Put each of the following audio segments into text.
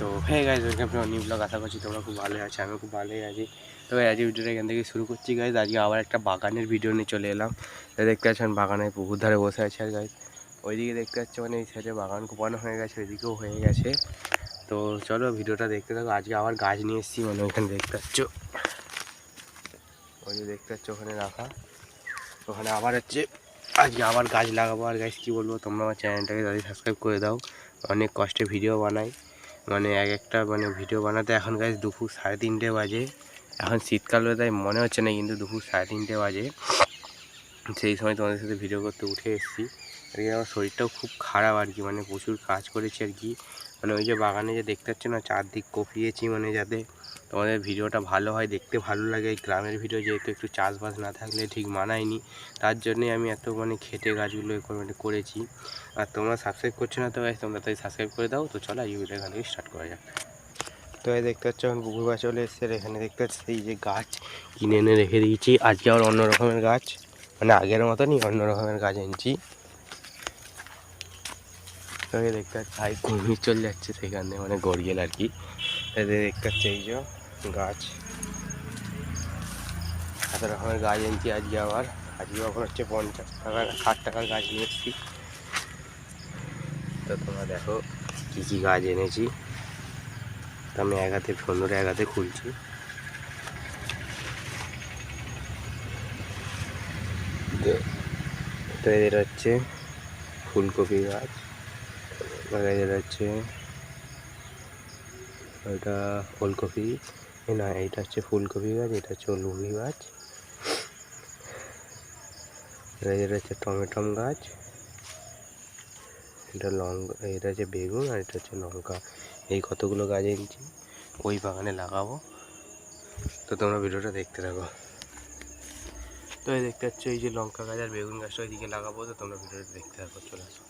তো হ্যাঁ guys welcome to new blog আশা করছি তোমরা খুব ভালোই আছো আমি খুব ভালোই আছি। তো আজকে ভিডিওটা এখান থেকে শুরু করছি গাইজ আজকে আবার একটা বাগানের ভিডিও নিয়ে চলে এলাম। দেখতে পাচ্ছেন বাগানের পুকুর ধারে বসে আছে আর গাইজ ওইদিকে দেখতে পাচ্ছি মানে এই সাইডে বাগান কোপানো হয়ে গেছে, ওইদিকেও হয়ে গেছে। তো চলো ভিডিওটা দেখতে থাকো। আজকে আবার গাছ নিয়ে এসেছি মানে ওখানে দেখতে পাচ্ছ। ওই যে দেখতে পাচ্ছ ওখানে রাখা। ওখানে আবার হচ্ছে আজকে আবার গাছ লাগাবো। আর গাছ কী বলব? তোমরা আমার চ্যানেলটাকে তাদের সাবস্ক্রাইব করে দাও। অনেক কষ্টে ভিডিও বানাই। মানে এক একটা মানে ভিডিও বানাতে এখন গাছ দুপুর সাড়ে তিনটে বাজে। এখন শীতকাল তাই মনে হচ্ছে না কিন্তু দুপুর সাড়ে তিনটে বাজে। সেই সময় তোমাদের সাথে ভিডিও করতে উঠে এসেছি। আর কি আমার শরীরটাও খুব খারাপ আর কি মানে প্রচুর কাজ করেছি আর কি। মানে ওই যে বাগানে যে দেখতে পাচ্ছ না চারদিক কপিয়েছি মানে যাতে তোমাদের ভিডিওটা ভালো হয় দেখতে ভালো লাগে। এই গ্রামের ভিডিও যেহেতু একটু চাষবাস না থাকলে ঠিক মানায়নি তার জন্যে আমি এত মানে খেটে গাছগুলো মানে করেছি। আর তোমরা সাবস্ক্রাইব করছ না তো guys, তোমরা তাই সাবস্ক্রাইব করে দাও। তো চলো ভিডিও এখান থেকে স্টার্ট করা যাক। তো এই দেখতে পাচ্ছ এখন পুকুর গাছ চলে এসছে এখানে দেখতে পাচ্ছি এই যে গাছ কিনে এনে রেখে দিয়েছি। আজকে আবার অন্য রকমের গাছ মানে আগের মতনই অন্য রকমের গাছ এনেছি। এই দেখতে পাচ্ছি। ভাই ঘুমিয়ে চলে যাচ্ছে সেখানে মানে গড়িয়েল আর কি। দেখতে পাচ্ছি এই যে গাছ। এত রকমের গাছ এনেছি আজকে আবার। আজকে আবার হচ্ছে পঞ্চাশ টাকা ষাট টাকার গাছ নিয়ে এসেছি। তো তোমরা দেখো কী কী গাছ এনেছি। তো আমি এক হাতে সুন্দর এক হাতে খুলছি। তো এদের হচ্ছে ফুলকপি গাছ। এদের হচ্ছে ওটা ফুলকপি। না এইটা হচ্ছে ফুলকপি গাছ, এটা হচ্ছে ওলকপি গাছ। এদের হচ্ছে টমেটম গাছ। এটা লঙ্কা, এটা হচ্ছে বেগুন আর এটা হচ্ছে লঙ্কা। এই কতগুলো গাছ এনেছি, ওই বাগানে লাগাবো। তো তোমরা ভিডিওটা দেখতে থাকো। তো এই দেখতে পাচ্ছ, এই যে লঙ্কা গাছ আর বেগুন গাছটা ওইদিকে লাগাবো। তো তোমরা ভিডিওটা দেখতে থাকো, চলে আসো।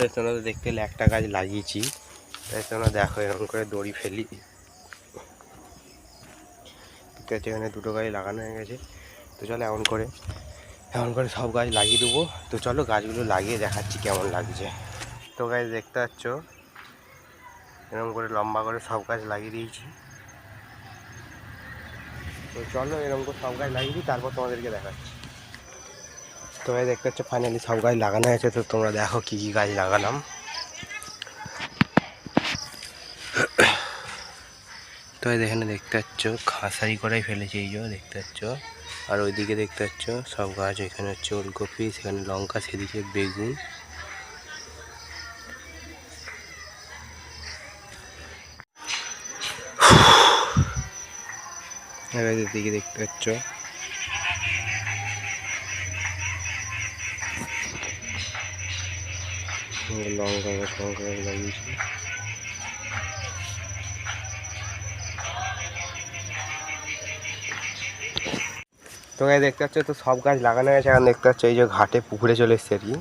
তাই তোমরা দেখতে পেলে একটা গাছ লাগিয়েছি। তাই তোমরা দেখো এরকম করে দড়ি ফেলি। এখানে দুটো গাছ লাগানো হয়ে গেছে। তো চলো এমন করে এমন করে সব গাছ লাগিয়ে দেবো। তো চলো গাছগুলো লাগিয়ে দেখাচ্ছি কেমন লাগছে। তো গাছ দেখতে পাচ্ছ? এরকম করে লম্বা করে সব গাছ লাগিয়ে দিয়েছি। তো চলো এরকম করে সব গাছ লাগিয়ে দিই, তারপর তোমাদেরকে দেখাচ্ছি। তো ভাই দেখতে পাচ্ছ ফাইনালি সব গাছ লাগানো হয়েছে, তো তোমরা দেখো কী কী গাছ লাগালাম। তো এখানে দেখতে পাচ্ছ খাসারি করাই ফেলেছে, এই যে দেখতে পাচ্ছ। আর ওইদিকে দেখতে পাচ্ছ, সব গাছ, এখানে হচ্ছে ওলকপি, সেখানে লঙ্কা, সেদিকে বেগুন। এদিকে দেখতে পাচ্ছ লঙ্কা লঙ্কা লাগিয়েছি তো গাছ দেখতে পাচ্ছ, তো সব গাছ লাগানো গেছে। এখন দেখতে পাচ্ছ, এই যে ঘাটে পুকুরে চলে এসছে আর কি।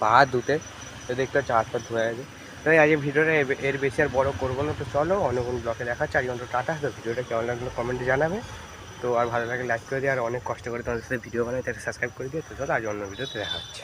পা ধুতে তো দেখতে পাচ্ছ, হাত পা ধোয়া গেছে। তো আজকে ভিডিওটা এর- বেশি আর বড় করব না, তো চলো অন্য কোনো ব্লকে দেখাচ্ছে। আর অন্ত টাটা, তো ভিডিওটা কেমন লাগল কমেন্টে জানাবে। তো আর ভালো লাগে লাইক করে দিয়ে আর অনেক কষ্ট করে তোমাদের সাথে ভিডিও বানাই তাকে সাবস্ক্রাইব করে দিয়ে তো চলো আজ অন্য ভিডিওতে দেখা হচ্ছে।